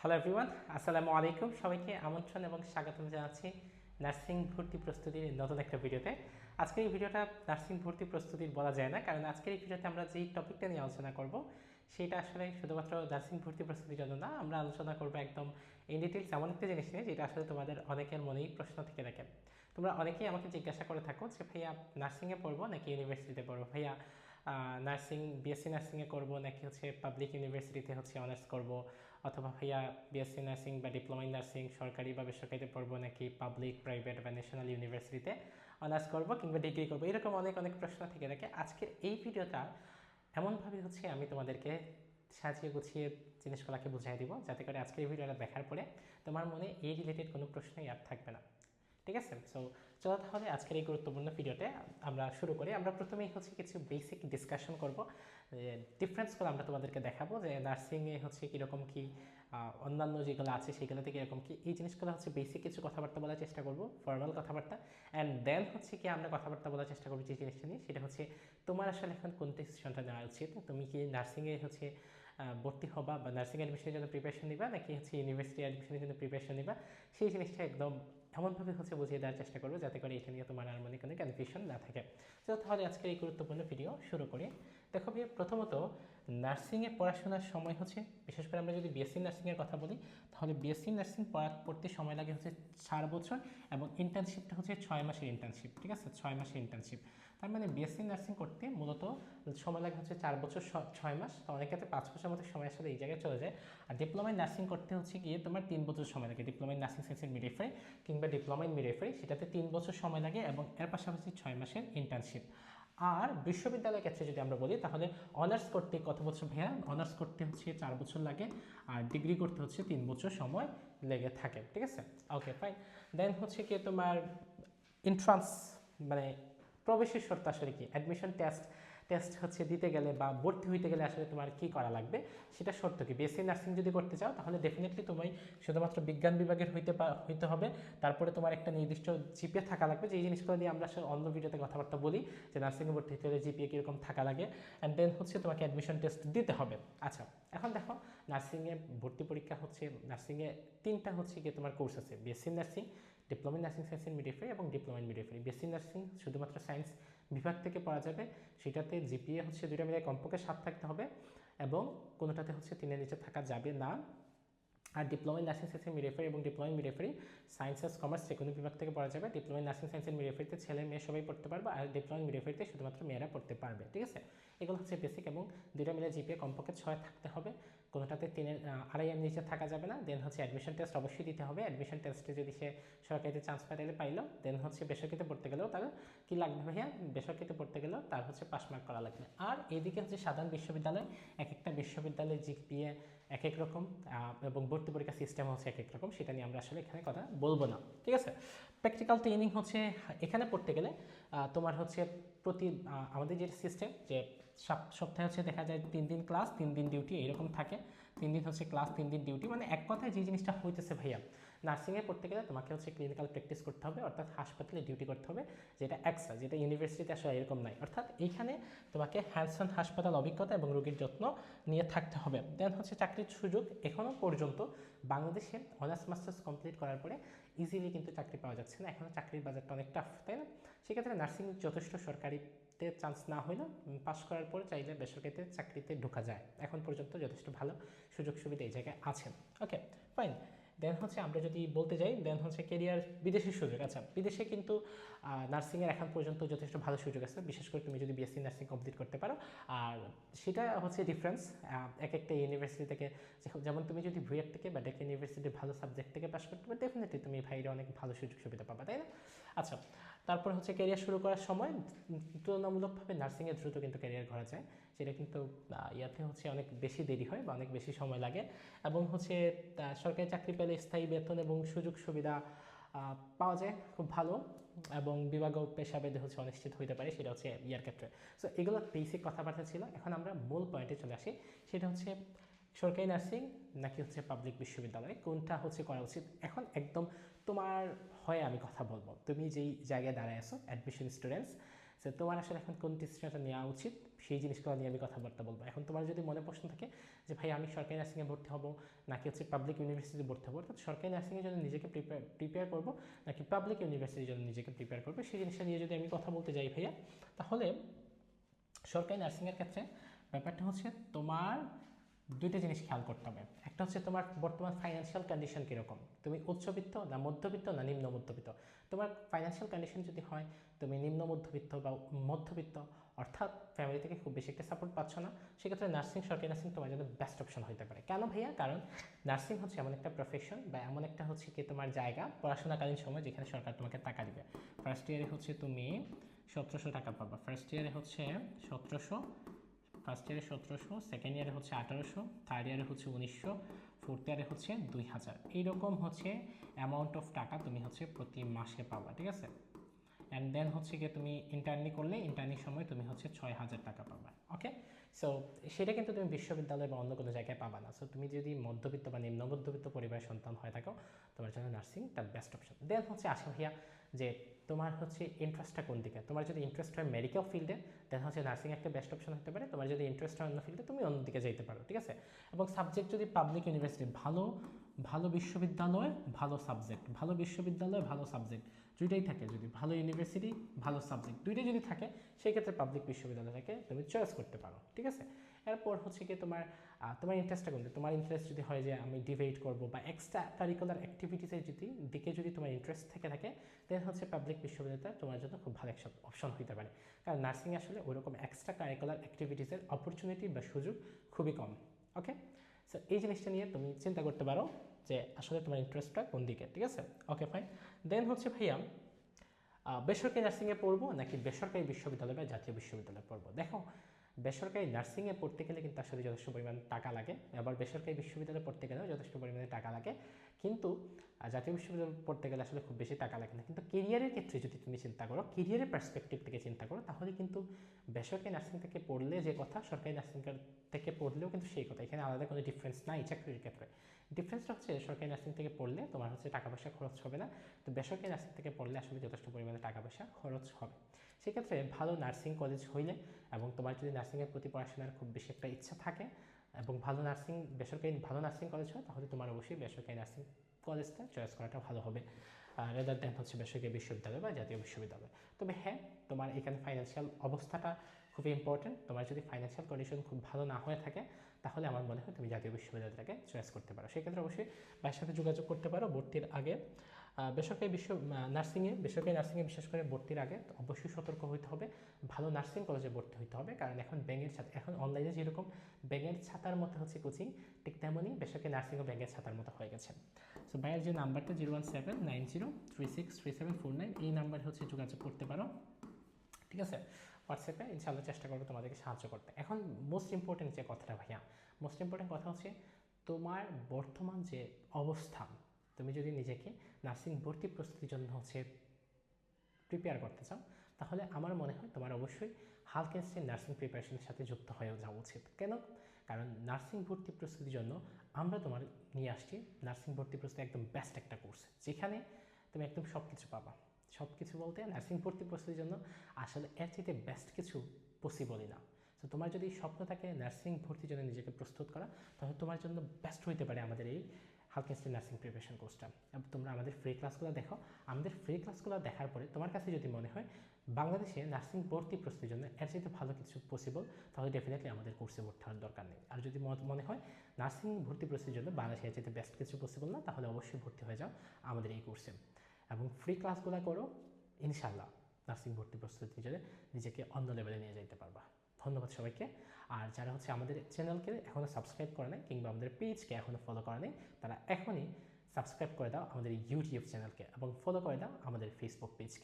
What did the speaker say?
Hello everyone আসসালামু আলাইকুম সবাইকে আমন্ত্রণ এবং স্বাগতম জানাচ্ছি নার্সিং ভর্তি প্রস্তুতির নতুন একটা ভিডিওতে। আজকের এই ভিডিওটা নার্সিং ভর্তি প্রস্তুতির বলা যায় না, কারণ আজকের এই ভিডিওতে আমরা যেই টপিকটা নিয়ে আলোচনা করব, সেটা আসলে শুধুমাত্র নার্সিং ভর্তি প্রস্তুতির জন্য না, আমরা আলোচনা করব একদম ইন ডিটেলস এমন একটা জিনিস নিয়ে, যেটা আসলে তোমাদের অনেকের মনেই প্রশ্ন থেকে থাকে। তোমরা অনেকেই আমাকে জিজ্ঞাসা করে থাকো যে, ভাইয়া, নার্সিংয়ে পড়ব নাকি ইউনিভার্সিটিতে পড়ব? ভাইয়া নার্সিং বিএসসি নার্সিংয়ে করব নাকি হচ্ছে পাবলিক ইউনিভার্সিটিতে হচ্ছে অনার্স করব? অথবা ভাইয়া বিএসসি নার্সিং বা ডিপ্লোমা ইন নার্সিং সরকারি বা বেসরকারিতে পড়ব নাকি পাবলিক প্রাইভেট বা ন্যাশনাল ইউনিভার্সিটিতে অনার্স করব কিংবা ডিগ্রি করব, এরকম অনেক অনেক প্রশ্ন থেকে থাকে। আজকের এই ভিডিওটা এমনভাবে হচ্ছে আমি তোমাদেরকে সাজিয়ে গুছিয়ে জিনিসগুলোকে বুঝাই দিব, যাতে করে আজকের এই ভিডিওটা দেখার পরে তোমার মনে এই রিলেটেড কোনো প্রশ্নই আর থাকবে না। ঠিক আছে? সো চলো তাহলে আজকের এই গুরুত্বপূর্ণ ভিডিওতে আমরা শুরু করি। আমরা প্রথমেই হচ্ছে কিছু বেসিক ডিসকাশন করব। ডিফারেন্সগুলো আমরা তোমাদেরকে দেখাবো। যে নার্সিংয়ে হচ্ছে কীরকম কী অন্যান্য যেগুলো আছে সেগুলোতে কীরকম কী, এই জিনিসগুলো হচ্ছে বেসিক কিছু কথাবার্তা বলার চেষ্টা করব ফর্মাল কথাবার্তা। অ্যান্ড দেন হচ্ছে কি আমরা কথাবার্তা বলার চেষ্টা করব যে জিনিসটা নিয়ে। সেটা হচ্ছে তোমার আসলে এখন কোন ডিসিশনটা নেওয়া উচিত? তুমি কি নার্সিংয়ে হচ্ছে ভর্তি হবা বা নার্সিং অ্যাডমিশনের জন্য প্রিপারেশন নিবা নাকি হচ্ছে ইউনিভার্সিটি অ্যাডমিশনের জন্য প্রিপারেশন নিবা? সেই জিনিসটা একদম এমনভাবে হচ্ছে বুঝিয়ে দেওয়ার চেষ্টা করব, যাতে করে এটা নিয়ে তোমার আর মনে কোনো কনফিউশন না থাকে। তো তাহলে আজকের এই গুরুত্বপূর্ণ ভিডিও শুরু করি। দেখো ভাইয়া, প্রথমত নার্সিংয়ে পড়াশোনার সময় হচ্ছে, বিশেষ করে আমরা যদি বিএসসি নার্সিংয়ের কথা বলি, তাহলে বিএসসি নার্সিং পড়া পড়তে সময় লাগে হচ্ছে চার বছর এবং ইন্টার্নশিপটা হচ্ছে ছয় মাসের ইন্টার্নশিপ ঠিক আছে? ছয় মাসের ইন্টার্নশিপ তার মানে বিএসসি নার্সিং করতে মূলত সময় লাগে হচ্ছে চার বছর ছয় মাস। তো অনেক ক্ষেত্রে পাঁচ বছর মতো সময় আসলে এই জায়গায় চলে যায়। আর ডিপ্লোমায় নার্সিং করতে হচ্ছে গিয়ে তোমার তিন বছর সময় লাগে। ডিপ্লোমা নার্সিং সায়েন্সের মিডিফাই কিংবা ডিপ্লোমা ইন সেটাতে তিন বছর সময় লাগে এবং এর পাশাপাশি ছয় মাসের ইন্টার্নশিপ আর বিশ্ববিদ্যালয়ের ক্ষেত্রে যদি আমরা বলি, তাহলে অনার্স করতে কত বছর ভাইয়া? অনার্স করতে হচ্ছে চার বছর লাগে, আর ডিগ্রি করতে হচ্ছে তিন বছর সময় লেগে থাকে, ঠিক আছে? ওকে ফাইন দেন হচ্ছে কি তোমার এন্ট্রান্স মানে প্রবেশের শর্ত আসলে কি? অ্যাডমিশন টেস্ট টেস্ট হচ্ছে দিতে গেলে বা ভর্তি হইতে গেলে আসলে তোমার কি করা লাগবে? সেটা শর্ত কি? বিএসসি নার্সিং যদি করতে চাও, তাহলে ডেফিনেটলি তুমি শুধুমাত্র বিজ্ঞান বিভাগের হইতে হইতে হবে। তারপরে তোমার একটা নির্দিষ্ট জিপিএ থাকা লাগবে। যে এই জিনিসগুলো নিয়ে আমরা অন্য ভিডিওতে কথাবার্তা বলি, যে নার্সিংয়ে ভর্তি হতে হলে জিপিএ কীরকম থাকা লাগে? অ্যান্ড দেন হচ্ছে তোমাকে অ্যাডমিশন টেস্ট দিতে হবে। আচ্ছা এখন দেখো নার্সিংয়ে ভর্তি পরীক্ষা হচ্ছে নার্সিংয়ে তিনটা হচ্ছে গিয়ে তোমার কোর্স আছে। BSc nursing diploma nursing science in midwifery এবং diploma in midwifery BSc nursing শুধুমাত্র সায়েন্স বিভাগ থেকে পড়া যাবে। সেটাতে জিপিএ হচ্ছে দুইটা মিলে কমপক্ষে সাত থাকতে হবে এবং কোনোটাতে হচ্ছে তিনের নিচে থাকা যাবে না। আর diploma in nursing science and midwifery এবং diploma in midwifery science and commerce যে কোনো বিভাগ থেকে পড়া যাবে। Diploma in nursing science and মিডিফারিতে ছেলে মেয়ে সবাই পড়তে পারবে আর ডিপ্লোমা ইন মিডিফারিতে শুধুমাত্র মেয়েরা পড়তে পারবে, ঠিক আছে? এগুলো হচ্ছে বেসিক এবং দুইটা মিলে জিপিএ কমপক্ষে ছয় থাকতে হবে। কোনোটাতে তিনের আড়াই এর নিচে থাকা যাবে না। দেন হচ্ছে অ্যাডমিশন টেস্ট অবশ্যই দিতে হবে। অ্যাডমিশন টেস্টে যদি সে সরকারিতে চান্স পায় তাহলে পাইলো দেন হচ্ছে বেসরকারিতে পড়তে গেলেও তার কি লাগবে ভাইয়া? বেসরকারিতে পড়তে গেলেও তার হচ্ছে পাস মার্ক করা লাগবে। আর এদিকে হচ্ছে সাধারণ বিশ্ববিদ্যালয় এক একটা বিশ্ববিদ্যালয়ে জিপিএ এক এক রকম এবং ভর্তি পরীক্ষা সিস্টেম হচ্ছে এক এক রকম, সেটা নিয়ে আমরা আসলে এখানে কথা বলব না, ঠিক আছে? প্র্যাকটিক্যাল ট্রেনিং হচ্ছে, এখানে পড়তে গেলে তোমার হচ্ছে প্রতি আমাদের যে সিস্টেম যে সপ- সপ্তাহে হচ্ছে দেখা যায় তিন দিন ক্লাস তিন দিন ডিউটি এরকম থাকে। তিন দিন হচ্ছে ক্লাস তিন দিন ডিউটি মানে এক কথায় যে জিনিসটা হইতেছে ভাইয়া নার্সিংয়ে পড়তে গেলে তোমাকে হচ্ছে ক্লিনিক্যাল প্র্যাকটিস করতে হবে, অর্থাৎ হাসপাতালে ডিউটি করতে হবে, যেটা এক্সট্রা যেটা ইউনিভার্সিটিতে আসলে এরকম নাই অর্থাৎ এইখানে তোমাকে হ্যান্ডসন হাসপাতাল অভিজ্ঞতা এবং রোগীর যত্ন নিয়ে থাকতে হবে। দেন হচ্ছে চাকরির সুযোগ এখনও পর্যন্ত বাংলাদেশে অনার্স মাস্টার্স কমপ্লিট করার পরে ইজিলি কিন্তু চাকরি পাওয়া যাচ্ছে না। এখনও চাকরির বাজারটা অনেক টাফ তাই না? সেক্ষেত্রে নার্সিং যথেষ্ট সরকারিতে চান্স না হলেও পাশ করার পরে চাইলে বেসরকারিতে চাকরিতে ঢোকা যায়। এখন পর্যন্ত যথেষ্ট ভালো সুযোগ সুবিধা এই জায়গায় আছে। ওকে ফাইন দেন হচ্ছে আমরা যদি বলতে যাই দেন হচ্ছে কেরিয়ার বিদেশের সুযোগ। আচ্ছা বিদেশে কিন্তু নার্সিংয়ের এখন পর্যন্ত যথেষ্ট ভালো সুযোগ আছে। বিশেষ করে তুমি যদি বিএসসি নার্সিং কমপ্লিট করতে পারো। আর সেটা হচ্ছে ডিফারেন্স এক একটা ইউনিভার্সিটি থেকে যেমন তুমি যদি ভুয়েট থেকে বা ডেকে ইউনিভার্সিটির ভালো সাবজেক্ট থেকে পাস করতে পারো ডেফিনেটলি তুমি ভাইরে অনেক ভালো সুযোগ সুবিধা পাবা, তাই না? আচ্ছা তারপর হচ্ছে ক্যারিয়ার শুরু করার সময় তুলনামূলকভাবে নার্সিংয়ে দ্রুত কিন্তু ক্যারিয়ার করা যায় সেটা কিন্তু ইয়াতে হচ্ছে অনেক বেশি দেরি হয় বা অনেক বেশি সময় লাগে এবং হচ্ছে সরকারি চাকরি পেলে স্থায়ী বেতন এবং সুযোগ সুবিধা পাওয়া যায় খুব ভালো এবং বিভাগ ও পেশাভেদে হচ্ছে অনিশ্চিত হইতে পারে সেটা হচ্ছে ইয়ার ক্ষেত্রে। সো এগুলো বেসিক কথাবার্তা ছিল। এখন আমরা মূল পয়েন্টে চলে আসি। সেটা হচ্ছে সরকারি নার্সিং নাকি হচ্ছে পাবলিক বিশ্ববিদ্যালয়? কোনটা হচ্ছে করা উচিত? এখন একদম তোমার হয়ে আমি কথা বলব। তুমি যেই জায়গায় দাঁড়ায় আছো অ্যাডমিশন স্টুডেন্টস সো তোমার আসলে এখন কোন ডিসিশনটা নেওয়া উচিত, সেই জিনিসগুলো নিয়ে আমি কথাবার্তা বলব। এখন তোমার যদি মনে প্রশ্ন থাকে যে, ভাই, আমি সরকারি নার্সিংয়ে ভর্তি হব, নাকি হচ্ছে পাবলিক ইউনিভার্সিটিতে ভর্তি হব? অর্থাৎ সরকারি নার্সিংয়ের জন্য নিজেকে প্রিপেয়ার প্রিপেয়ার করব, নাকি পাবলিক ইউনিভার্সিটির জন্য নিজেকে প্রিপেয়ার করব? সেই জিনিসটা নিয়ে যদি আমি কথা বলতে যাই ভাইয়া, তাহলে সরকারি নার্সিংয়ের ক্ষেত্রে ব্যাপারটা হচ্ছে তোমার দুইটা জিনিস খেয়াল করতে হবে। একটা হচ্ছে তোমার বর্তমান ফাইন্যান্সিয়াল কন্ডিশন কীরকম? তুমি উচ্চবিত্ত না মধ্যবিত্ত না নিম্ন মধ্যবিত্ত? তোমার ফাইন্যান্সিয়াল কন্ডিশন যদি হয়, তুমি নিম্ন মধ্যবিত্ত বা মধ্যবিত্ত, অর্থাৎ ফ্যামিলি থেকে খুব বেশি একটা সাপোর্ট পাচ্ছ না, সেক্ষেত্রে নার্সিং সরকারি নার্সিং তোমার জন্য বেস্ট অপশন হতে পারে। কেন ভাইয়া? কারণ নার্সিং হচ্ছে এমন একটা প্রফেশন বা এমন একটা হচ্ছে কি তোমার জায়গা পড়াশোনাকালীন সময় যেখানে সরকার তোমাকে টাকা দিবে। ফার্স্ট ইয়ারে হচ্ছে তুমি সতেরোশো টাকা পাবা। ফার্স্ট ইয়ারে হচ্ছে সতেরোশো ফার্স্ট ইয়ারে সতেরোশো সেকেন্ড ইয়ারে হচ্ছে আঠারোশো থার্ড ইয়ারে হচ্ছে উনিশশো ফোর্থ ইয়ারে হচ্ছে দুই হাজার। এইরকম হচ্ছে অ্যামাউন্ট অফ টাকা তুমি হচ্ছে প্রতি মাসে পাবা, ঠিক আছে? অ্যান্ড দেন হচ্ছে গিয়ে তুমি ইন্টার্নি করলে ইন্টার্নির সময় তুমি হচ্ছে ছয় হাজার টাকা পাবা ওকে সো সেটা কিন্তু তুমি বিশ্ববিদ্যালয় বা অন্য কোনো জায়গায় পাবা না। সো তুমি যদি মধ্যবিত্ত বা নিম্ন মধ্যবিত্ত পরিবারের সন্তান হয়ে থাকো, তোমার জন্য নার্সিং তার বেস্ট অপশন দেন হচ্ছে আশা ভাইয়া যে তোমার হচ্ছে ইন্টারেস্টটা কোন দিকে? তোমার যদি ইন্টারেস্ট হয় মেডিকেল ফিল্ডে দেন হচ্ছে নার্সিং একটা বেস্ট অপশন হতে পারে। তোমার যদি ইন্টারেস্ট হয় অন্য ফিল্ডে তুমি অন্য দিকে যেতে পারো, ঠিক আছে? এবং সাবজেক্ট যদি পাবলিক ইউনিভার্সিটি ভালো ভালো বিশ্ববিদ্যালয়, ভালো সাবজেক্ট ভালো বিশ্ববিদ্যালয়, ভালো সাবজেক্ট দুইটাই থাকে যদি। ভালো ইউনিভার্সিটি ভালো সাবজেক্ট দুইটাই যদি থাকে, সেই ক্ষেত্রে পাবলিক বিশ্ববিদ্যালয় থেকে তুমি চয়েস করতে পারো, ঠিক আছে? এরপর হচ্ছে কি তোমার তোমার ইন্টারেস্টটা কোনটা তোমার ইন্টারেস্ট যদি হয় যে আমি ডিবেট করব বা এক্সট্রা কারিকুলার অ্যাক্টিভিটিসের যদি দিকে যদি তোমার ইন্টারেস্ট থেকে থাকে দেন হচ্ছে পাবলিক বিশ্ববিদ্যালয় তোমার জন্য খুব ভালো একটা অপশন হতে পারে। কারণ নার্সিং আসলে ওরকম এক্সট্রা কারিকুলার অ্যাক্টিভিটিসের অপরচুনিটি বা সুযোগ খুবই কম ওকে সো এই জিনিসটা নিয়ে তুমি চিন্তা করতে পারো যে আসলে তোমার ইন্টারেস্টটা কোন দিকে, ঠিক আছে? ওকে ফাইন দেন হচ্ছে ভাইয়া বেসরকারি নার্সিংয়ে পড়ব নাকি বেসরকারি বিশ্ববিদ্যালয় বা জাতীয় বিশ্ববিদ্যালয়ে পড়ব? দেখো, বেসরকারি নার্সিংয়ে পড়তে গেলে কিন্তু আসলে যথেষ্ট পরিমাণ টাকা লাগে, আবার বেসরকারি বিশ্ববিদ্যালয়ে পড়তে গেলেও যথেষ্ট পরিমাণে টাকা লাগে। কিন্তু জাতীয় বিশ্ববিদ্যালয় পড়তে গেলে আসলে খুব বেশি টাকা লাগে না। কিন্তু কেরিয়ারের ক্ষেত্রে যদি তুমি চিন্তা করো কেরিয়ারের পার্সপেক্টিভ থেকে চিন্তা করো, তাহলে কিন্তু বেসরকারি নার্সিং থেকে পড়লে যে কথা, সরকারি নার্সিং থেকে পড়লেও কিন্তু সেই কথা। এখানে আলাদা কোনো ডিফারেন্স নাই চাকরির ক্ষেত্রে। ডিফারেন্সটা হচ্ছে সরকারি নার্সিং থেকে পড়লে তোমার হচ্ছে টাকা পয়সা খরচ হবে না। তো বেসরকারি নার্সিং থেকে পড়লে আসলে যথেষ্ট পরিমাণে টাকা পয়সা খরচ হবে। সেক্ষেত্রে ভালো নার্সিং কলেজ হইলে এবং তোমার যদি নার্সিংয়ের প্রতি পড়াশোনার খুব বেশি একটা ইচ্ছা থাকে এবং ভালো নার্সিং বেসরকারি ভালো নার্সিং কলেজ হয়, তাহলে তোমার অবশ্যই বেসরকারি নার্সিং কলেজটা চয়েস করাটা ভালো হবে। রেদার দেন হচ্ছে বেসরকারি বিশ্ববিদ্যালয় বা জাতীয় বিশ্ববিদ্যালয়। তবে হ্যাঁ তোমার এখানে ফাইন্যান্সিয়াল অবস্থাটা খুবই ইম্পর্টেন্ট তোমার যদি ফাইন্যান্সিয়াল কন্ডিশন খুব ভালো না হয়ে থাকে, তাহলে আমার মনে হয় তুমি জাতীয় বিশ্ববিদ্যালয়টাকে চয়েস করতে পারো। সেক্ষেত্রে অবশ্যই ভাইয়ের সাথে যোগাযোগ করতে পারো। ভর্তির আগে বেসরকারি বিশ্ব নার্সিংয়ে, বেসরকারি নার্সিংয়ে বিশেষ করে ভর্তির আগে অবশ্যই সতর্ক হতে হবে। ভালো নার্সিং কলেজে ভর্তি হতে হবে, কারণ এখন ব্যাঙের ছাতা, এখন অনলাইনে যেরকম ব্যাঙের ছাতার মতো হচ্ছে কোচিং ঠিক তেমনই বেসরকারি নার্সিংও ব্যাঙের ছাতার মতো হয়ে গেছে। সো ভাইয়ের যে নাম্বারটা zero one seven nine zero three six three seven four nine, এই নাম্বারে হচ্ছে যোগাযোগ করতে পারো। ঠিক আছে? হোয়াটসঅ্যাপে ইনশাআল্লাহ চেষ্টা করব তোমাদেরকে সাহায্য করতে। এখন মোস্ট ইম্পর্টেন্ট যে কথাটা ভাইয়া মোস্ট ইম্পর্টেন্ট কথা হচ্ছে তোমার বর্তমান যে অবস্থান তুমি যদি নিজেকে নার্সিং ভর্তি প্রস্তুতির জন্য হচ্ছে প্রিপেয়ার করতে চাও, তাহলে আমার মনে হয় তোমার অবশ্যই হালকেন্সের নার্সিং প্রিপারেশনের সাথে যুক্ত হয়ে যাওয়া উচিত। কেন? কারণ নার্সিং ভর্তি প্রস্তুতির জন্য আমরা তোমার নিয়ে আসছি নার্সিং ভর্তি প্রস্তুতি একদম বেস্ট একটা কোর্স যেখানে তুমি একদম সব কিছু পাবা। সব কিছু বলতে নার্সিং ভর্তি প্রস্তুতির জন্য আসলে এর চাইতে বেস্ট কিছু পসিবলই না। তো তোমার যদি স্বপ্ন থাকে নার্সিং ভর্তির জন্য নিজেকে প্রস্তুত করা, তাহলে তোমার জন্য বেস্ট হইতে পারে আমাদের এই হালকেন্সি নার্সিং প্রিপারেশন কোর্সটা তোমরা আমাদের ফ্রি ক্লাসগুলো দেখো। আমাদের ফ্রি ক্লাসগুলো দেখার পরে তোমার কাছে যদি মনে হয়, বাংলাদেশে নার্সিং ভর্তি প্রস্তুতির জন্য এর চাইতে ভালো কিছু পসিবল তাহলে ডেফিনেটলি আমাদের কোর্সে ভর্তি হওয়ার দরকার নেই। আর যদি মনে হয় নার্সিং ভর্তি প্রস্তুতির জন্য বাংলাদেশে এর চাইতে বেস্ট কিছু পসিবল না, তাহলে অবশ্যই ভর্তি হয়ে যাও আমাদের এই কোর্সে এবং ফ্রি ক্লাসগুলো করো ইনশাল্লাহ নার্সিং ভর্তি প্রস্তুতির জন্য নিজেকে অন্য লেভেলে নিয়ে যেতে পারবা। ধন্যবাদ সবাইকে। আর যারা হচ্ছে আমাদের চ্যানেলকে এখনও সাবস্ক্রাইব করে নাই কিংবা আমাদের পেজকে এখনও ফলো করে নাই, তারা এখনই সাবস্ক্রাইব করে দাও আমাদের ইউটিউব চ্যানেলকে এবং ফলো করে দাও আমাদের ফেসবুক পেজকে